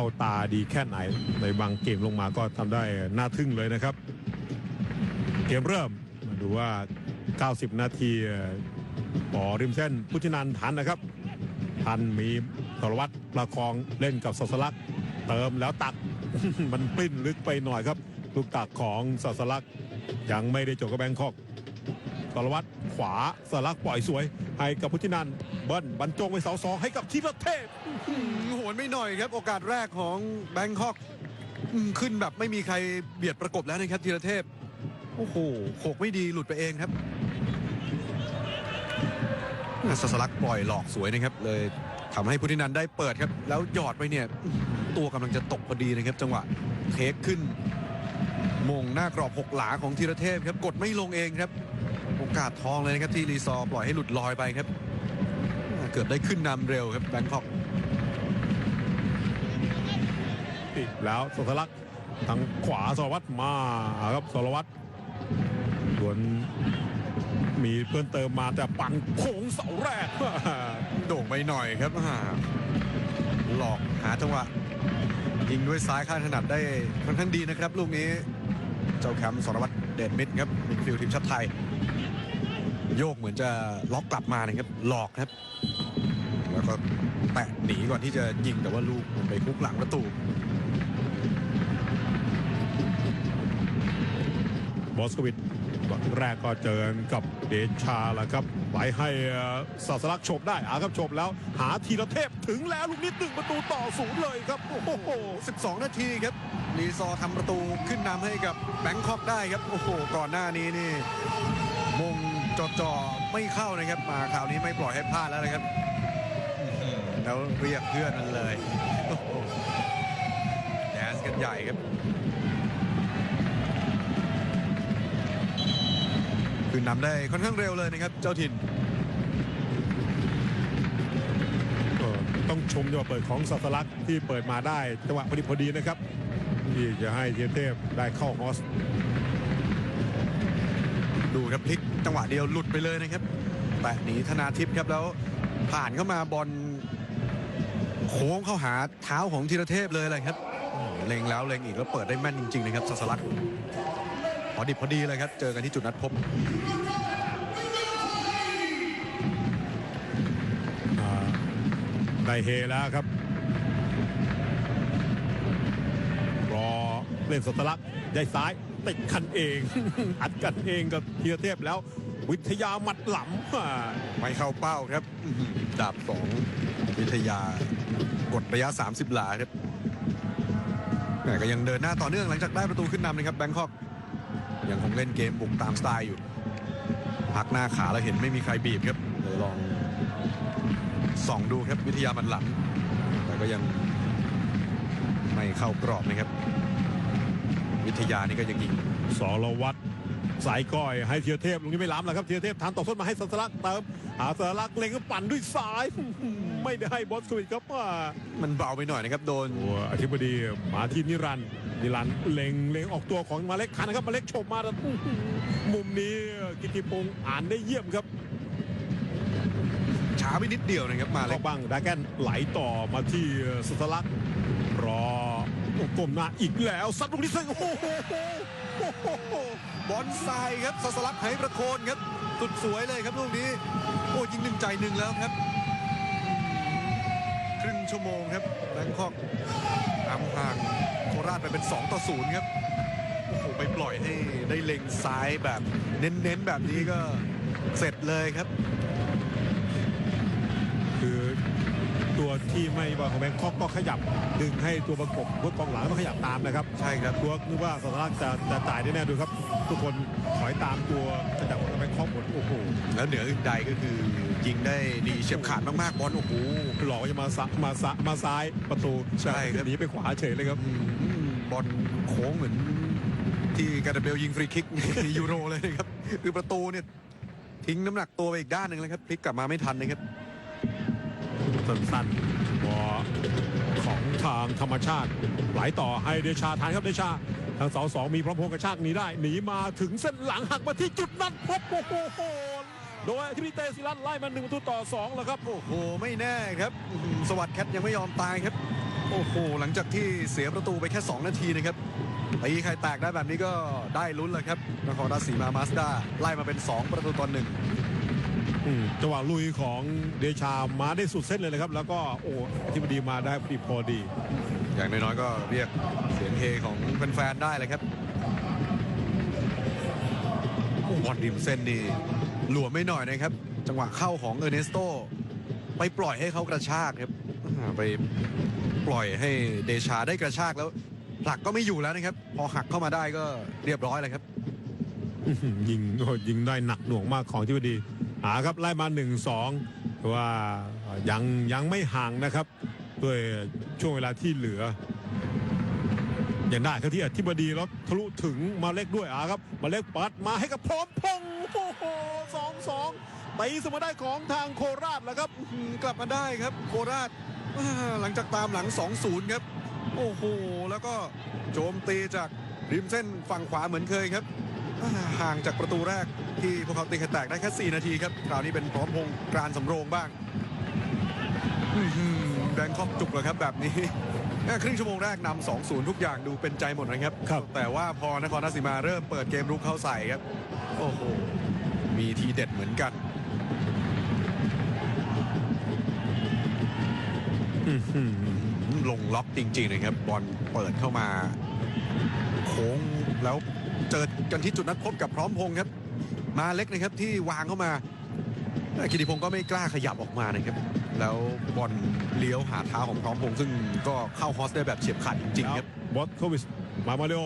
เข้าตาดีแค่ไหน ในบางเกมลงมาก็ทำได้น่าทึ่งเลยนะครับ เกมเริ่มมาดูว่า 90 นาทีปอริมเส้นพุทธินันทันนะครับ ทันมีสรวัตรประคองเล่นกับสสลัก เติมแล้วตักมันปลิ้นลึกไปหน่อยครับ ลูกตักของสสลักยังไม่ได้จบกับแบงคอกสรวัตร วาสลักปล่อยสวย ให้กับพุทธินันเบิ้ลบรรจงไปเสาสองให้กับทีละเทพโหนไม่หน่อยครับ โอกาสแรกของแบงคอกอืมขึ้นแบบไม่มีใครเบียดประกบแล้วนะครับธีรเทพ โอ้โหโขกไม่ดีหลุดไปเองครับสัสลักปล่อยหลอกสวยนะครับ เลยทำให้พุทธินันได้เปิดครับ แล้วหยอดไปเนี่ย ตัวกำลังจะตกพอดีนะครับ จังหวะเทคขึ้นมงหน้ากรอบหกหลาของธีรเทพครับ กดไม่ลงเองครับ อกาสทองเลยนะครับที่รีซอร์ปล่อยให้หลุดลอยไปครับ เกือบได้ขึ้นนำเร็วครับแบงคอกติดแล้วสสลักทางขวาสรวัตรมาครับสรวัตรส่วนมีเพิ่มเติมมาแต่ปั่นโค้งเสาแรกโด่งไปหน่อยครับอ่าหลอกหาจังหวะยิงด้วยซ้ายข้างถนัดได้ค่อนข้างดีนะครับ ลูกนี้ เจ้าแคมป์สรวัตรเดชมิดครับมิดฟิลด์ทีมชาติไทย โยกเหมือนจะล็อกกลับมานะครับหลอกครับ แล้วก็แตะหนีก่อนที่จะยิงแต่ว่าลูกมันไปคุกหลังประตูบอสโควิดแรกก็เจอกับเดชาแล้วครับไหลให้ศาสลักฉบได้อาครับฉบแล้ว หาทีละเทพถึงแล้วลูกนี้หนึ่งประตูต่อศูนย์เลยครับ โอ้โห 12 นาทีครับรีซอทำประตูขึ้นนำให้กับแบงคอกได้ครับ โอ้โห ก่อนหน้านี้นี่มง จอจอๆไม่เข้านะครับ มาคราวนี้ไม่ปล่อยให้พลาดแล้วนะครับอื้อหือแล้วเรียกเพื่อนนั้นเลยโอ้โหแดนส์กันใหญ่ครับ คืนนำได้ค่อนข้างเร็วเลยนะครับ เจ้าถิ่นเออต้องชมจังหวะเปิดของศาสลักที่เปิดมาได้จังหวะพอดีพอดีนะครับที่จะให้ทีละเทพได้เข้าฮอสดู ครับพลิกจังหวะเดียวหลุดไปเลยนะครับแตะหนีธนาทิพย์ครับแล้วผ่านเข้ามาบอลโค้งเข้าหาเท้าของธีรเทพเลยเลยครับเล็งแล้วเล็งอีกแล้วเปิดได้แม่นจริงๆนะครับสัสลักพอดิบพอดีเลยครับ เจอกันที่จุดนัดพบได้เฮแล้วครับ รอเล่นสตลักได้ซ้าย ติดคันเอง อัดกันเองกับเทียเทพแล้ว วิทยามัดหล่ำอ่าไม่เข้าเป้าครับดาบสองวิทยากดระยะ 30 หลาครับแต่ก็ยังเดินหน้าต่อเนื่องหลังจากได้ประตูขึ้นนำนะครับแบงคอกยังคงเล่นเกมบุกตามสไตล์อยู่พักหน้าขาแล้วเห็นไม่มีใครบีบครับเลยลองส่องดูครับวิทยามันหลังแต่ก็ยังไม่เข้ากรอบนะครับ วิทยานี่ก็ยังยิงสรวัตรสายก้อยให้เทียเทพลุงนี้ไม่ล้ำแล้วครับเทียเทพทานต่อส้นมาให้สัสลักษณ์เติมหาสัสลักษณ์เล็งก็ปั่นด้วยซ้าย ไม่ได้ให้บอสโควิดครับว่ามันเบาไปหน่อยนะครับโดนตัวอธิบดีมาที่นิรันดร์นิรันดร์เล็งเล็งออกตัวของมาเล็กคันนะครับมาเล็กโฉบมาแล้วอื้อหือมุมนี้กิติพงศ์อ่านได้เยี่ยมครับช้าไปนิดเดียวนะครับมาเล็ก็กบ้างดาแกนไหลต่อมาที่สุสลักษณ์รอโอ้ ก้มหน้าอีกแล้วซัดลูกนี้ใส่โอ้โหโอ้โหบอลทรายครับสัสลักไหประโคนครับสุดสวยเลยครับลูกนี้โอ้ยิงหนึ่งใจหนึ่งแล้วครับ ครึ่งชั่วโมงครับแบงคอกนำห่างโคราชไปเป็น 2 ต่อ 0 ครับ โอ้โห ไปปล่อยให้ได้เล็งซ้ายแบบเน้นๆ แบบนี้ก็เสร็จเลยครับ คือตัว ที่ไม่บอลของแบงคอกก็ขยับดึงให้ตัวประกบรถกองหลังต้องขยับตามนะครับใช่ครับตัวนึกว่าสตาร์จะจะจ่ายได้แน่ดูครับ ทุกคนถอยตามตัวขยับของแบงคอกหมดโอ้โหแล้วเหนืออื่นใดก็คือยิงได้ดีเฉียบขาดมากๆบอลโอ้โหหลอกว่าจะมาซะมาซะมาซ้ายประตูใช่ครับหนีไปขวาเฉยเลยครับอืมบอลโค้งเหมือนที่การาเบลยิงฟรีคิกในยูโรเลยนะครับคือประตูเนี่ยทิ้งน้ำหนักตัวไปอีกด้านหนึ่งเลยครับพลิกกลับมาไม่ทันนะครับสั้นๆบอ ของทางธรรมชาติไหลต่อให้เดชาทานครับเดชาทางเสาสองมีพร้อมพงกระชากหนีได้หนีมาถึงเส้นหลังหักมาที่จุดนั้นพบโอ้โหโดยอธิบดีเตศิรัตน์ไล่มาหนึ่งประตูต่อสองแล้วครับ โอ้โห ไม่แน่ครับสวัสดิ์แคทยังไม่ยอมตายครับ โอ้โห หลังจากที่เสียประตูไปแค่ 2 นาทีนะครับตีใครแตกได้แบบนี้ก็ได้ลุ้นเลยครับนครราชสีมามาสด้าไล่มาเป็น 2 ประตูต่อหนึ่ง จังหวะลุยของเดชามาได้สุดเส้นเลยนะครับ แล้วก็โอ้อธิบดีมาได้พอดีพอดี อย่างน้อยๆก็เรียกเสียงเฮของแฟนๆได้เลยครับโอ้บอลริมเส้นนี่หลวมไม่หน่อยนะครับ จังหวะเข้าของเออร์เนสโตไปปล่อยให้เขากระชากครับอ่าไปปล่อยให้เดชาได้กระชากแล้วผลักก็ไม่อยู่แล้วนะครับ พอหักเข้ามาได้ก็เรียบร้อยเลยครับอื้อหือยิงโอ้ยิงได้หนักหน่วงมากของที่พอดี หาครับไล่มา1นสองว่ายังยังไม่ห่างนะครับด้วยช่วงเวลาที่เหลือยังได้ครับที่อธิบดีแล้วทะลุถึงมาเล็กด้วยอาครับมาเล็กปัดมาให้กับพร้อมพงโอ้โหสองสองตีเสมอได้ของทางโคราชแล้วครับกลับมาได้ครับโคราชหลังจากตามหลัง 2-0 ครับ โอ้โห แล้วก็โจมตีจากริมเส้นฝั่งขวาเหมือนเคยครับ ห่างจากประตูแรกที่พวกเขาตีไข่แตกได้แค่ 4 นาทีครับ คราวนี้เป็นพร้อมพงษ์กรานสำโรงบ้างอื้อหือแบงคอกจุกเลยครับแบบนี้แค่ครึ่งชั่วโมงแรกนำ2-0ทุกอย่างดูเป็นใจหมดนะครับครับแต่ว่าพอนครราชสีมาเริ่มเปิดเกมรุกเข้าใส่ครับ โอ้โห มีทีเด็ดเหมือนกันอื้อหือลงล็อกจริงๆนะครับบอลเปิดเข้ามา โค้งแล้ว เจอกันที่จุดนัดพบกับพร้อมพงศ์ครับ มาเล็กนะครับที่วางเข้ามากิติพงศ์ก็ไม่กล้าขยับออกมานะครับ แล้วบอลเลี้ยวหาเท้าของพร้อมพงศ์ซึ่งก็เข้าฮอสได้แบบเฉียบขาดจริงๆครับบอสโควิสมามาเรโอ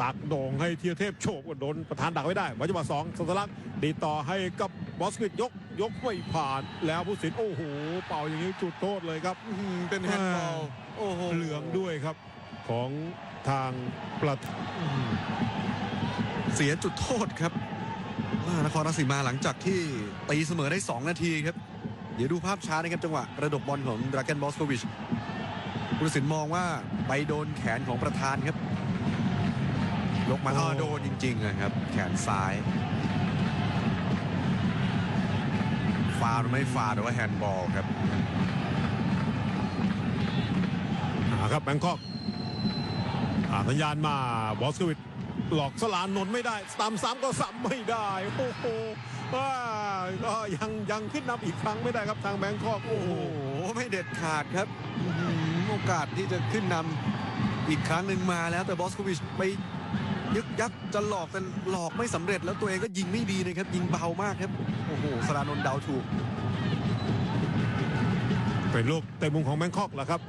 ตักโด่งให้เทียเทพโชคโดนประธานดักไว้ได้มาจังหวะสองสัสลักษณ์ดีต่อให้กับบอสกิสยก ยกไม่ผ่านแล้วผู้สินโอ้โห เป่าอย่างนี้จุดโทษเลยครับอื้อหือเป็นแฮนด์บอลโอ้โหเหลืองด้วยครับ ของทางประธานเสียจุดโทษครับอ่านครราชสีมาหลังจากที่ตีเสมอได้ 2 นาทีครับ เดี๋ยวดูภาพช้านะครับจังหวะกระดกบอลของดราเกนบอสโควิชผู้ตัดสินมองว่าไปโดนแขนของประธานครับ ยกมาอ้อโดนจริงๆนะครับ แขนซ้าย ฟาวล์หรือไม่ฟาวล์หรือว่าแฮนด์บอลครับหาครับแบงคอกอ่าสัญญาณมาบอสโควิดหลอกสลานนนท์ไม่ได้ตามซ้ำก็ซ้ำไม่ได้โอ้โหอ่าก็ยังยังขึ้นนำอีกครั้งไม่ได้ครับทางแบงคอกโอ้โอ้โหโหไม่เด็ดขาดครับอื้อหือโอกาสที่จะขึ้นนำอีกครั้งหนึ่งมาแล้วแต่บอสโควิชไป ยึกยักจะหลอกแต่หลอกไม่สำเร็จแล้วตัวเองก็ยิงไม่ดีนะครับ ยิงเบามากครับ โอ้โหสรานนท์เดาถูก เป็นลูกเตะมุมของแบงคอกแหละครับ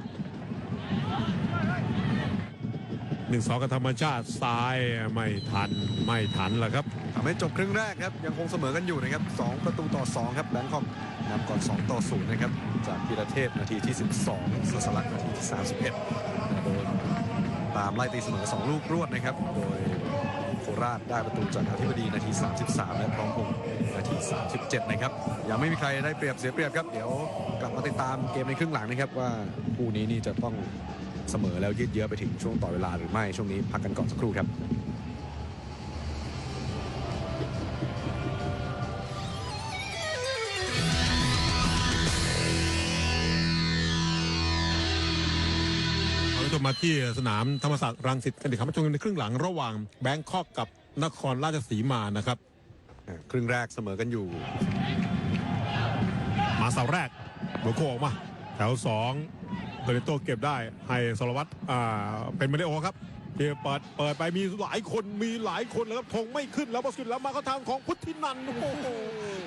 หนึ่งสองกับธรรมชาติซ้ายไม่ทันไม่ทันแหละครับทำให้จบครึ่งแรกครับ ยังคงเสมอกันอยู่นะครับ 2 ประตูต่อ 2 ครับแบงคอกนำก่อน 2 ต่อ 0 นะครับ จากพีระเทพนาทีที่ 12สสลักนาทีที่ 31โดน ตามไล่ตีเสมอ 2 ลูกรวดนะครับ โดยโคราชได้ประตูจากอธิบดีนาที 33 และพร้อมพงษ์นาที 37 นะครับ ยังไม่มีใครได้เปรียบเสียเปรียบครับ เดี๋ยวกลับมาติดตามเกมในครึ่งหลังนะครับว่าคู่นี้นี่จะต้องเสมอแล้วยืดเยื้อไปถึงช่วงต่อเวลาหรือไม่ช่วงนี้พักกันก่อนสักครู่ครับ เราจะมาที่สนามธรรมศาสตร์รังสิตกันดีครับมาชมกันในครึ่งหลังระหว่างแบงคอกกับนครราชสีมานะครับอ่าครึ่งแรกเสมอกันอยู่ มาเสาแรกโบโคออกมา แถวสองเดลิโตเก็บได้ให้สรวัตรอ่าเป็นมาริโอครับที่เปิดเปิดไปมีหลายคนมีหลายคนแล้วครับธงไม่ขึ้นแล้วบอสกิดแล้วมาเข้าทางของพุทธินันท์โอ้โห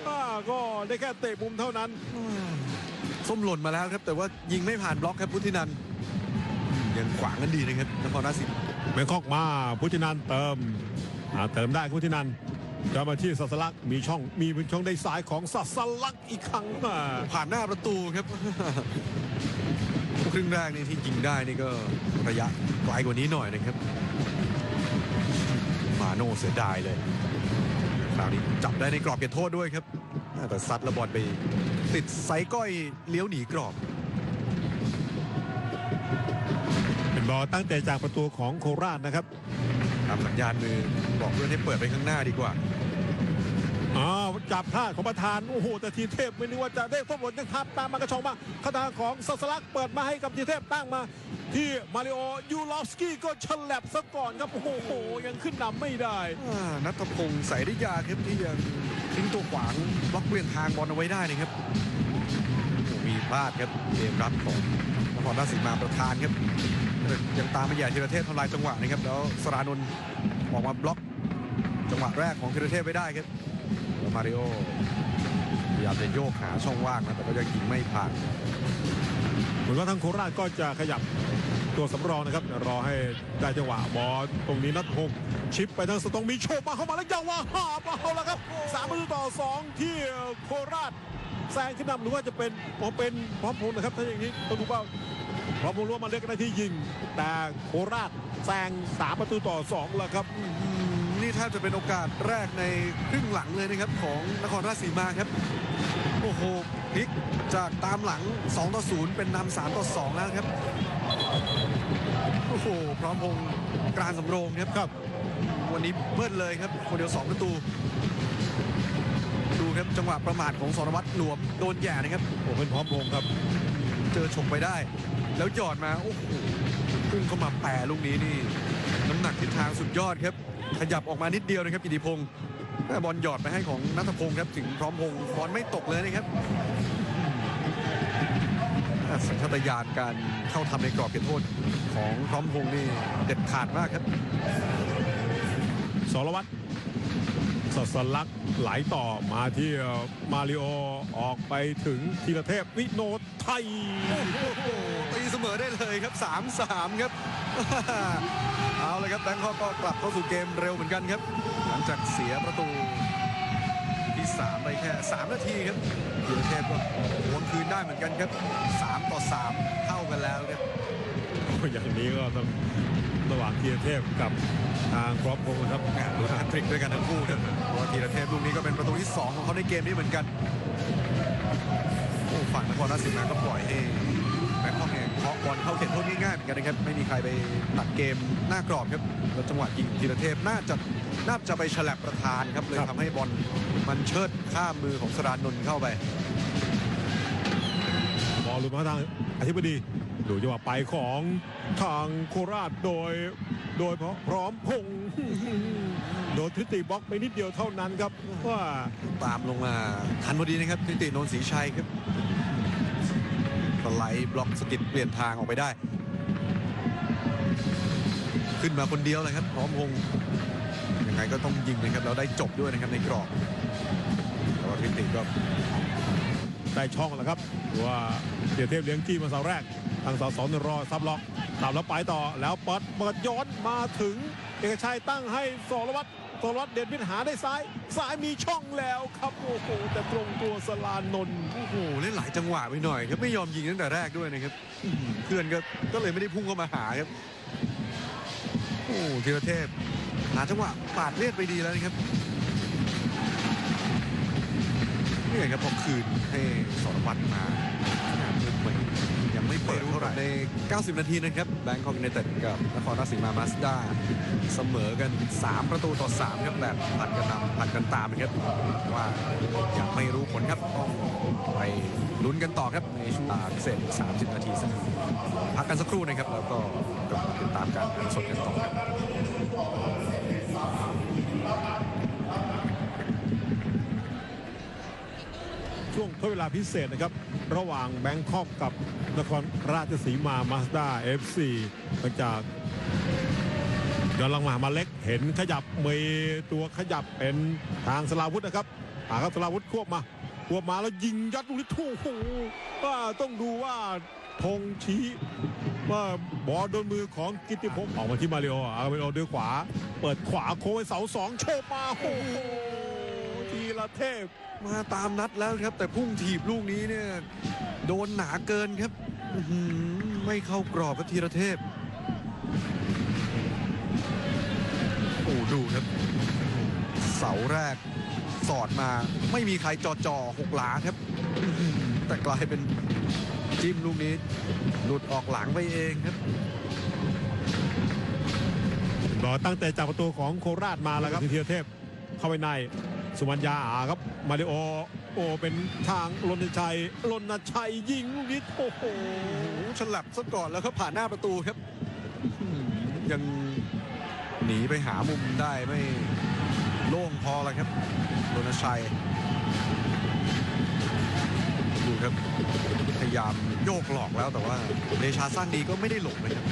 อ่าก็ได้แค่เตะมุมเท่านั้นส้มหล่นมาแล้วครับแต่ว่ายิงไม่ผ่านบล็อกครับพุทธินัน ยังขวางกันดีนะครับนครราชสีมาแบงคอกมาพุทธินันท์เติมอ่าเติมได้พุทธินันท์จะมาที่สัสลักษณ์มีช่องมีเป็นช่องได้ซ้ายของสัสลักษณ์อีกครั้งมาผ่านหน้าประตูครับ ครึ่งแรกนี่ที่ยิงได้นี่ก็ระยะไกลกว่านี้หน่อยนะครับ มาโน่เสียดายเลยคราวนี้จับได้ในกรอบเขตโทษด้วยครับแต่ซัดแล้วบอลไปติดไซก้อยเลี้ยวหนีกรอบ อลตั้งแต่จากประตูของโคราชนะครับทำสัญญาณมือบอกเพื่อนให้เปิดไปข้างหน้าดีกว่าอ้าวจับพลาดของประธาน โอ้โห แต่ทีมเทพไม่นึกว่าจะได้ทบทวนยังทับตามมากระชองมาคาถาของสัสลักเปิดมาให้กับทีมเทพตั้งมา ที่มาริโอยูลอฟสกี้ก็ฉลับซะก่อนครับ โอ้โห ยังขึ้นนำไม่ได้อ่านัทพงศ์ใส่ได้ยาครับที่ยังทิ้งตัวขวางบล็อกเวียงทางบอลเอาไว้ได้นะครับโอ้มีพลาดครับเกมรับของ นครราชสีมาประธานครับยังตามมาใหญ่ธีรเทพทำลายจังหวะนะครับแล้วสรานนท์ออกมาบล็อกจังหวะแรกของธีรเทพไว้ได้ครับแล้วมาริโอพยายามจะโยกหาช่องว่างนะแต่ก็ยังยิงไม่ผ่านเหมือนว่าทางโคราชก็จะขยับตัวสำรองนะครับรอให้ได้จังหวะบอลตรงนี้นัดหกชิปไปทางสตองมีโชว์มาเข้ามาแล้วยังว่าหาเอาแล้วครับสามประตูต่อสองที่โคราชแซงขึ้นนำหรือว่าจะเป็นพอเป็นพร้อมพงนะครับถ้าอย่างนี้ต้องดูว่า พร้อมพงษ์รู้ว่ามาเล็กได้ที่ยิง แต่โคราชแซงสามประตูต่อสองแล้วครับอืมนี่แทบจะเป็นโอกาสแรกในครึ่งหลังเลยนะครับของนครราชสีมาครับ โอ้โหพลิกจากตามหลัง 2 ต่อ 0 เป็นนำ3ต่อ 2 แล้วครับ โอ้โห พร้อมพงษ์กลางสำโรงครับครับ วันนี้เบิ้ลเลยครับ คนเดียว 2 ประตู ดูครับจังหวะประมาทของสรวัตรหลวมโดนแย่นะครับ โอ้เป็นพร้อมพงษ์ครับ เจอฉกไปได้ แล้วหยอดมา โอ้โหพุ่งเข้ามาแปรลูกนี้นี่ น้ำหนักทิศทางสุดยอดครับ ขยับออกมานิดเดียวนะครับกิติพงศ์แต่บอลหยอดไปให้ของนัทพงศ์ครับ ถึงพร้อมพงศ์บอลไม่ตกเลยนะครับอะสัญชาตญาณการเข้าทำในกรอบเขตโทษของพร้อมพงศ์นี่เด็ดขาดมากครับสรวัตรสสลักษณ์ไหลต่อมาที่มาริโอออกไปถึงธีรเทพวิโนทไทยโอ้โหตีเส มอได้เลยครับ 3-3 ครับ เอาเลยครับแบงคอกก็กลับเข้าสู่เกมเร็วเหมือนกันครับ หลังจากเสียประตูที่ 3 ไปแค่ 3 นาทีครับธีรเทพก็หวนคืนได้เหมือนกันครับ 3 ต่อ 3 เท่ากันแล้วครับอย่างนี้ก็ต้องระหว่างธีรเทพกับทางพร้อมพงษ์นะครับอ่าดูแฮตทริกด้วยกันทั้งคู่ครับเพราะว่าธีรเทพลูกนี้ก็เป็นประตูที่ 2 ของเขาในเกมนี้เหมือนกันโอ้ฝั่งนครราชสีมาก็ปล่อยให้แบงคอก เนี่ยเคาะบอลเข้าเขตโทษง่ายๆเหมือนกันนะครับไม่มีใครไปตัดเกมหน้ากรอบครับแล้วจังหวะยิงธีรเทพน่าจะน่าจะไปฉลับประธานครับเลยครับทำให้บอลมันเชิดข้ามมือของสรานนท์เข้าไปบอลหลุดมาทางอธิบดีดูจังหวะไปของทางโคราชโดย โดยพร้อมพงษ์โดนทิติบล็อกไปนิดเดียวเท่านั้นครับว่าตามลงมาทันพอดีนะครับนิติโนนศรีชัยครับ สไลด์บล็อกสกิดเปลี่ยนทางออกไปได้ ขึ้นมาคนเดียวเลยครับพร้อมพงษ์ยังไงก็ต้องยิงนะครับแล้วได้จบด้วยนะครับในกรอบแต่ว่านิติก็ได้ช่องแล้วครับว่าเสียเทพเลี้ยงจี้มาเสาแรก ทางเสาสองรอซับล็อกสับแล้วไปต่อแล้วเปิดเปิดย้อนมาถึงเอกชัยตั้งให้สรวัตร สรวัตรเด่นพิหาได้ซ้าย ซ้ายมีช่องแล้วครับโอ้โหแต่ตรงตัวสลานนท์โอ้โหเล่นหลายจังหวะไปหน่อยครับไม่ยอมยิงตั้งแต่แรกด้วยนะครับอื้อหือเพื่อนก็ก็เลยไม่ได้พุ่งเข้ามาหาครับโอ้โหธีรเทพหาจังหวะปาดเลียดไปดีแล้วนะครับนี่ไงครับพอคืนให้สรวัตรมามุมเหมือนยังไม่ เปิดเท่าไหร่ใน 90 นาทีนะครับแบงคอกยูไนเต็ดกับนครราชสีมามาสด้าเสมอกัน 3 ประตูต่อ 3 ครับแบบผัดกันนำผัดกันตามนะครับว่ายังไม่รู้ผลครับต้องไปลุ้นกันต่อครับในช่วงพิเศษ30 นาทีสักพักกันสักครู่นะครับ แล้วก็กลับมาติดตามการถ่ายทอดสดกันต่อครับ ช่วง ทดเวลาพิเศษนะครับ ระหว่างแบงคอกกับนครราชสีมามาสด้า FC หลังจากกำลังมามาเล็กเห็นขยับมีตัวขยับเป็นทางสลาวุธนะครับหาครับสลาวุธควบมาควบมาแล้วยิงยัดลูกนี้ทุ่งโอ้โหว่าต้องดูว่าธงชี้ว่าบอลโดนมือของกิติพงศ์ออกมาที่มาเริโออามาริโอด้วยขวา เปิดขวาโค้งเสาสองโชว์มาโอ้โห ทีละเทพมาตามนัดแล้วครับ แต่พุ่งถีบลูกนี้เนี่ยโดนหนาเกินครับอื้อหือไม่เข้ากรอบกับธีรเทพโอ้ดูครับ เสาแรกสอดมาไม่มีใครจอจอหกหลาครับอื้อหือแต่กลายเป็นจิ้มลูกนี้ หลุดออกหลังไปเองครับรอตั้งแต่จากประตูของโคราชมาแล้วครับธีรเทพเข้าไปใน สุมัญญาอาครับมาริโอโอเป็นทางรณชัยรณชัยยิงลูกนี้โอ้โหฉลับซะก่อนแล้วก็ผ่านหน้าประตูครับ ยังหนีไปหามุมได้ไม่โล่งพอแล้วครับรณชัยดูครับพยายามโยกหลอกแล้วแต่ว่าเดชาสร้างดีก็ไม่ได้หลบนะครับ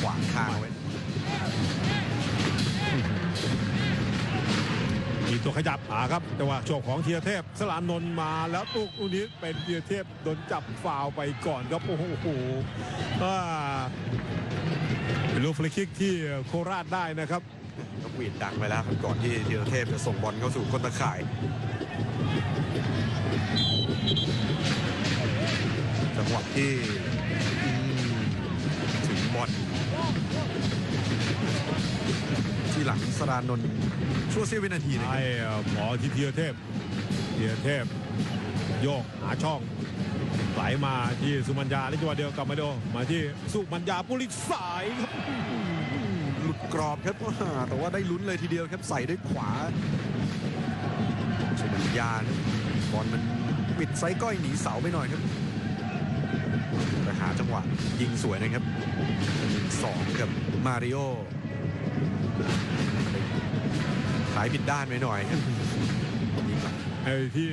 ขวางทางไว้ ตัวขยับอาครับแต่ว่าช่วงของเทียเทพ สลานนท์มาแล้วลูกลูกนี้เป็นเทียเทพโดนจับฟาวไปก่อนครับโอ้โหอ่าเป็นลูกฟรีคิกที่โคราชได้นะครับก็หวีดดังไปแล้วครับก่อนที่ธีรเทพจะส่งบอลเข้าสู่ก้นตะข่ายจังหวะที่ถึงบอล ที่หลังสรานนท์ชั่วเสี้ยววินาทีนะคไอ้รับหมอที่เทียเทพเทียเทพ โยกหาช่องไหลมาที่สุมัญญาในจังหวะเดียวกับมาโดมาที่สุมัญญาปุริสายครับหลุดกรอบครับอ่าแต่ว่าได้ลุ้นเลยทีเดียวครับใส่ด้วยขวาสุมัญญาครับบอลมันปิดไซส์ก้อยหนีเสาไปหน่อยครับแต่หาจังหวะยิงสวยนะครับหนึ่งสองกับมาริโอ ขายผิดด้านไปหน่อยครับยิงหลังไอ้ที่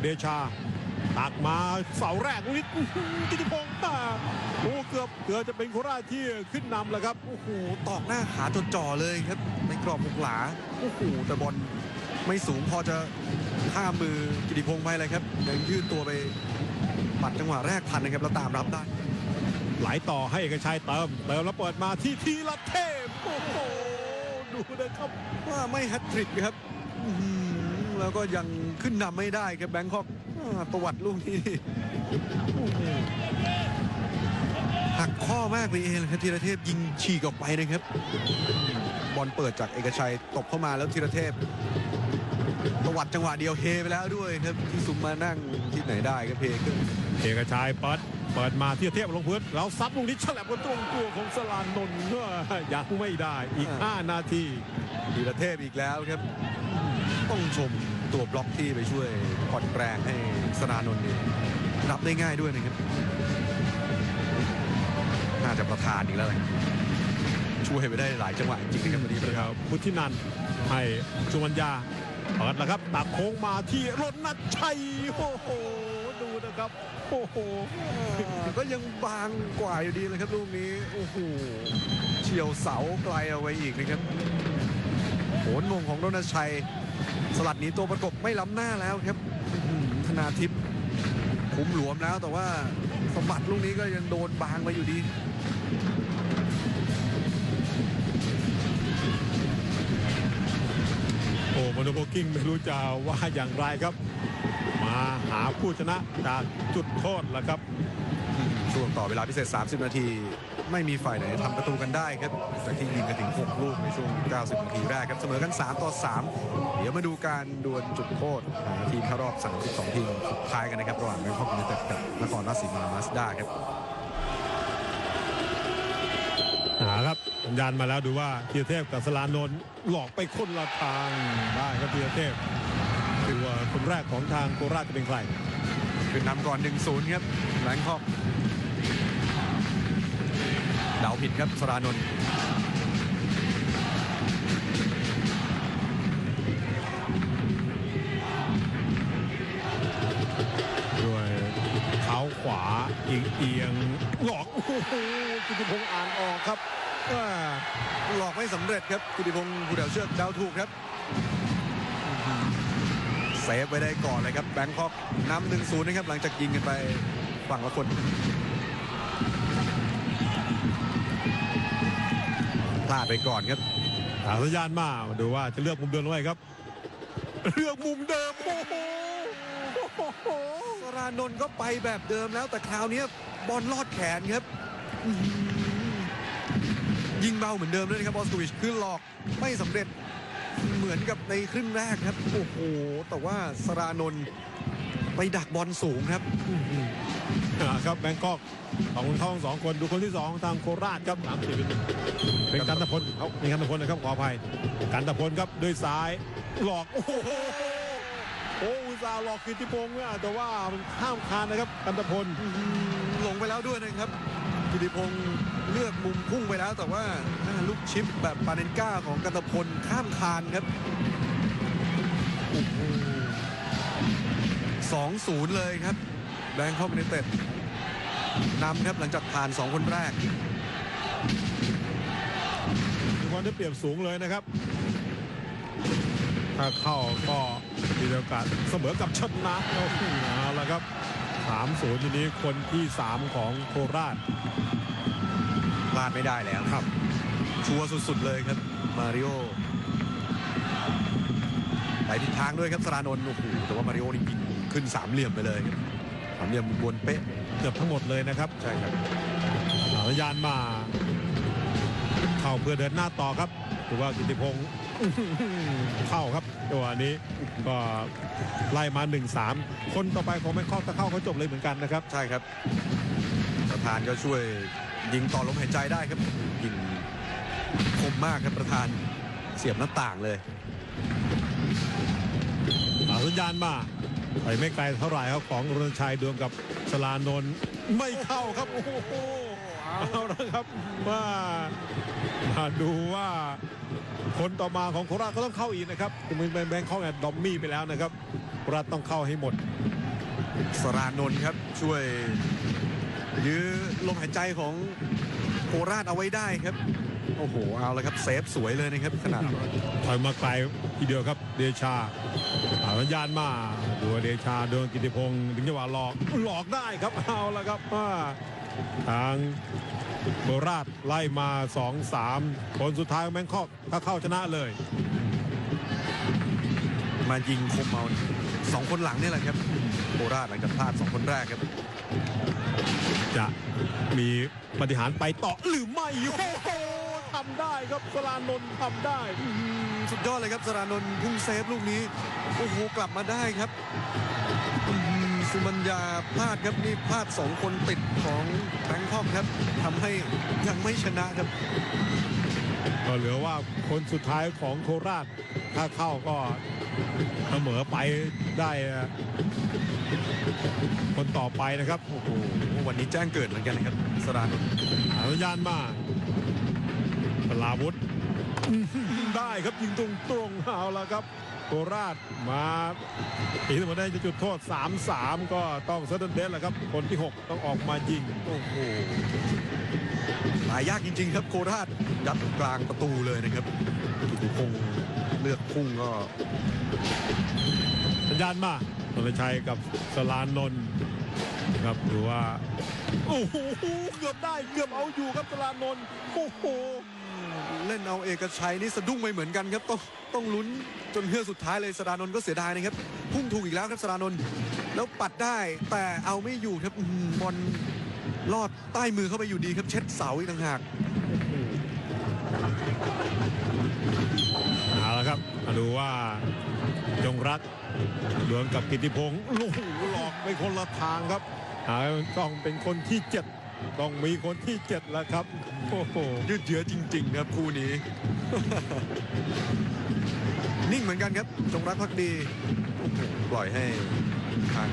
เดชาตักมาเสาแรกลูกนี้อื้อหือกิติพงศ์อ่าโอ้เกือบเกือบจะเป็นโคราชที่ขึ้นนำแล้วครับโอ้โหตอกหน้าขาจนจ่อเลยครับในกรอบมุกหลาโอ้โหแต่บอลไม่สูงพอจะข้ามมือกิติพงศ์ไปเลยครับยังยืดตัวไปปัดจังหวะแรกทันนะครับแล้วตามรับได้ไหลต่อให้เอกชัยเติมเติมแล้วเปิดมาที่ทีละเทพโอ้โห ดูนะครับว่าไม่แฮตทริกครับอื้อหือแล้วก็ยังขึ้นนำไม่ได้ครับแบงคอกอ่าประวัติลูกนี้โอ้โหหักข้อมากเลยเองครับธีรเทพยิงฉีกออกไปนะครับ บอลเปิดจากเอกชัยตบเข้ามาแล้วธีรเทพประวัติจังหวะเดียวเฮไปแล้วด้วยครับที่ซุมมานั่งที่ไหนได้ครับเพขึ้น เอกชัยปิด เปิดมาที่เทพลงพื้นแล้วซัดลูกนี้ฉลับกันตรงตัวของสลานนนท์เฮ้ยยังไม่ได้อีก 5 นาทีธีรเทพอีกแล้วครับ ต้องชมตัวบล็อกที่ไปช่วยผ่อนแรงให้สนานนท์นี่รับได้ง่ายด้วยนะครับ น่าจะประทานอีกแล้วแหละช่วยไปได้หลายจังหวะจริงๆนะครับวันนี้นี่ครับพุทธินันท์ให้สุวรรณยาเปิดแล้วครับตักโค้งมาที่รถนัดชัยโอ้โหดูนะ ครับ โอ้โหอ่าก็ยังบางกว่าอยู่ดีเลยครับลูกนี้โอ้โหเฉียวเสาไกลเอาไว้อีกนะครับโหนมงของรณชัย สลัดหนีตัวประกบไม่ล้ำหน้าแล้วครับอื้อหือธนาทิพย์คุ้มหลวมแล้วแต่ว่าสมบัติลูกนี้ก็ยังโดนบางไปอยู่ดีโอ้โมโนโบกิ้งไม่รู้จะว่าอย่างไรครับ มาหาผู้ชนะจากจุดโทษแล้วครับ ช่วงต่อเวลาพิเศษ 30 นาที ไม่มีฝ่ายไหนทำประตูกันได้ครับจากที่ยิงกันถึง 6 ลูกในช่วง 90 นาทีแรกครับ เสมอกัน 3 ต่อ 3 เดี๋ยวมาดูการดวลจุดโทษหาทีมเข้ารอบ 32 ทีมสุดท้ายกันนะครับ ระหว่างแบงคอกยูไนเต็ดกับนครราชสีมามาสด้าครับหาครับสัญญาณมาแล้วดูว่าเทียเทพกับสลานนท์หลอกไปคนละทางได้ครับเทียเทพคือว่าคน แรกของทางโคราชจะเป็นใครขึ้นนำก่อน 1-0 ครับแบงคอกเดาผิดครับสรานนท์ด้วยเท้าขวาเอียงเอียงหลอกโอ้โหกิติพงษ์อ่านออกครับอ่าหลอกไม่สำเร็จครับกิติพงศ์ผู้เดาเชือกเดาถูกครับ เซฟไว้ได้ก่อนเลยครับแบงคอกนำหนึ่งศูนย์นะครับหลังจากยิงกันไปฝั่งละคนพลาดไปก่อนครับหาสัญญาณมามาดูว่าจะเลือกมุมเดิมหรือไม่ครับ เลือกมุมเดิมโอ้โหโอ้โหสรานนท์ก็ไปแบบเดิมแล้วแต่คราวนี้บอลลอดแขนครับอื้อหือยิงเบาเหมือนเดิมด้วยนะครับบอสตูวิชคือหลอกไม่สำเร็จ เหมือนกับในครึ่งแรกครับ โอ้โห แต่ว่าสรานนท์ไปดักบอลสูงครับอ่าครับแบงกอกสองคนเข้าทั้งสองคนดูคนที่สองทางโคราชครับสามสิบเป็นกันตะพลเขาเป็นกันตะพลนะครับขออภัยกันตะพลครับด้วยซ้ายหลอกโอ้โหโอ้อุตส่าห์หลอกกิติพงศ์เนี่ยแต่ว่ามันข้ามคานนะครับกันตะพลลงไปแล้วด้วยนะครับ กิติพงศ์เลือกมุมพุ่งไปแล้ว แต่ว่าลูกชิปแบบปาเนนก้าของกันตพลข้ามคานครับสองศูนย์เลยครับแบงคอกยูไนเต็ดนำครับหลังจากผ่าน 2 คนแรกความได้เปรียบสูงเลยนะครับ ถ้าเข้าก็มีโอกาสเสมอกับชนะโอ้โหเอาละครับ 3-0ทีนี้คนที่ 3 ของโคราชพลาดไม่ได้แล้วครับ ชัวร์สุดๆเลยครับ มาริโอไปทิศทางด้วยครับสรานนท์โอ้โหแต่ว่ามาริโอนี่ยิงขึ้นสามเหลี่ยมไปเลยครับสามเหลี่ยมบนเป๊ะเกือบทั้งหมดเลยนะครับใช่ครับสัญญาณมา เข้าเพื่อเดินหน้าต่อครับถือว่ากิติพงศ์อื้อหือ เข้าครับจังหวะนี้ก็ไล่มา 1-3 คนต่อไปของแมงคอกถ้าเข้าเขาจบเลยเหมือนกันนะครับ ใช่ครับประธานก็ช่วยยิงต่อลมหายใจได้ครับยิงคมมากครับประธานเสียบหน้าต่างเลยอ่าสัญญาณมาไปไม่ไกลเท่าไหร่ครับของรณชัยดวลกับสลานนท์ไม่เข้าครับโอ้โห เอาละครับมามาดูว่าคนต่อมาของโคราชก็ต้องเข้าอีกนะครับคือมันเป็นแบงค์เข้าแอดดอมมี่ไปแล้วนะครับโคราชต้องเข้าให้หมด สรานนท์ครับช่วยยื้อลมหายใจของโคราชเอาไว้ได้ครับ โอ้โหเอาละครับเซฟสวยเลยนะครับขนาดถอยมาไกลทีเดียวครับเดชาอาสัญาณมาดูเดชาโดนกิติพงศ์ถึงจังหวะหลอกหลอกได้ครับเอาละครับว่า ทางโคราชไล่มา 2-3คนสุดท้ายแมงคอกถ้าเข้าชนะเลย มายิงคมเอาสองคนหลังนี่แหละครับโคราชหลังจากพลาดสองคนแรกครับ จะมีปฏิหารย์ไปต่อหรือไม่โอ้โหทำได้ครับสลานนท์ทำได้อืมสุดยอดเลยครับสรานนท์พุ่งเซฟลูกนี้ โอ้โห กลับมาได้ครับอืม สุมัญญาพลาดครับนี่พลาดสองคนติดของแบงคอกครับทำให้ยังไม่ชนะครับ ก็เหลือว่าคนสุดท้ายของโคราชถ้าเข้าก็เสมอไปได้คนต่อไปนะครับโอ้โหวันนี้แจ้งเกิดเหมือนกันนะครับสรานนท์อาสัญญาณมาปลาวุธอื้อหือได้ครับยิงตรงตรงๆเอาละครับ โคราชมาอีกทั้งหมดได้จุดโทษ 3-3 ก็ต้องเซตเดนแหละครับ คนที่ 6 ต้องออกมายิง โอ้โหหายากจริง ๆ ครับโคราชยัดกลางประตูเลยนะครับกิติพงศ์เลือกพุ่งก็ สัญญาณมานนทชัยกับสลานนท์ครับดูว่า โอ้โห เกือบได้เกือบเอาอยู่ครับสลานนท์โอ้โห เล่นเอาเอกชัยนี่สะดุ้งไปเหมือนกันครับต้องต้องลุ้นจนเฮือกสุดท้ายเลยสรานนท์ก็เสียดายนะครับ พุ่งถูกอีกแล้วครับสรานนท์แล้วปัดได้แต่เอาไม่อยู่ครับอื้อหือบอลลอดใต้มือเข้าไปอยู่ดีครับเช็ดเสาอีกต่างหากเอาละครับมาดูว่าจงรักดวลกับกิติพงศ์โอ้โหหลอกไปคนละทางครับอ่าต้องเป็นคนที่เจ็ด ต้องมีคนที่เจ็ดแล้วครับโอ้โหยืดเยื้อจริง ๆ ครับคู่นี้ นิ่งเหมือนกันครับ จงรักภักดีโอ้โหปล่อยให้ทาง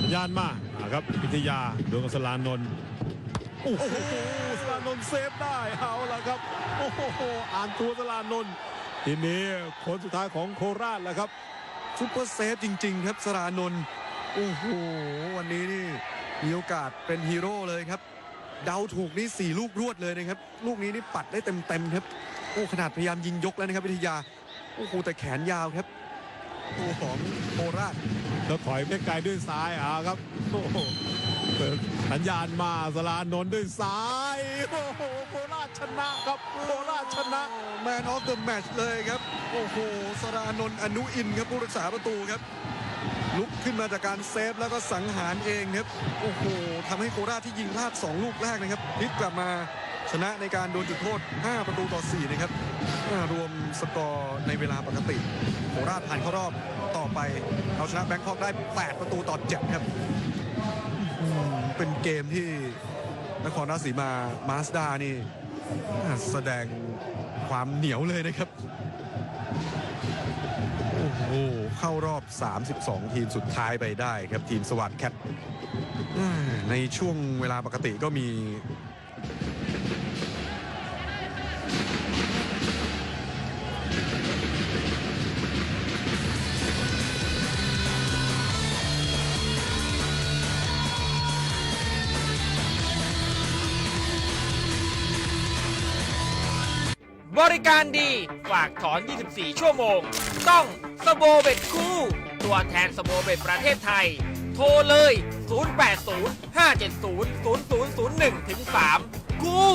สัญญาณมาอ่าครับพิทยาดวลกับสลานนท์โอ้โหสลานนท์เซฟได้เอาละครับโอ้โหอ่านตัวสลานนท์ทีนี้คนสุดท้ายของโคราชแล้วครับซุปเปอร์เซฟจริง ๆ ครับสรานนท์โอ้โหวันนี้นี่ มีโอกาสเป็นฮีโร่เลยครับ เดาถูกนี่สี่ลูกรวดเลยนะครับ ลูกนี้นี่ปัดได้เต็มๆครับ โอ้ขนาดพยายามยิงยกแล้วนะครับวิทยา โอ้โหแต่แขนยาวครับโอ้ของโคราชแล้วถอยไปไกลด้วยซ้ายอ่าครับโอ้โหเปิดสัญญาณมาสลานนท์ด้วยซ้ายโอ้โหโคราชชนะครับโคราชชนะแมนออฟเดอะแมตช์เลยครับ โอ้โหสรานนท์อนุอินครับผู้รักษาประตูครับ ลุกขึ้นมาจากการเซฟแล้วก็สังหารเองครับโอ้โหทำให้โคราชที่ยิงพลาด 2 ลูกแรกนะครับพลิกกลับมาชนะในการโดนจุดโทษ 5 ประตูต่อ 4 นะครับ รวมสกอร์ในเวลาปกติ โคราชผ่านเข้ารอบต่อไป เอาชนะแบงคอกได้ 8 ประตูต่อ 7 ครับ เป็นเกมที่นครราชสีมามาสด้านี่ แสดงความเหนียวเลยนะครับ โอ้เข้ารอบ 32 ทีมสุดท้ายไปได้ครับทีมสวัสดแคทในช่วงเวลาปกติก็มีบริการดี ฝากถอน 24 ชั่วโมง ต้อง โบเบ็ดคู่ ตัวแทนสโบเบ็ดประเทศไทย โทรเลย 080 570 0001ถึง3กู้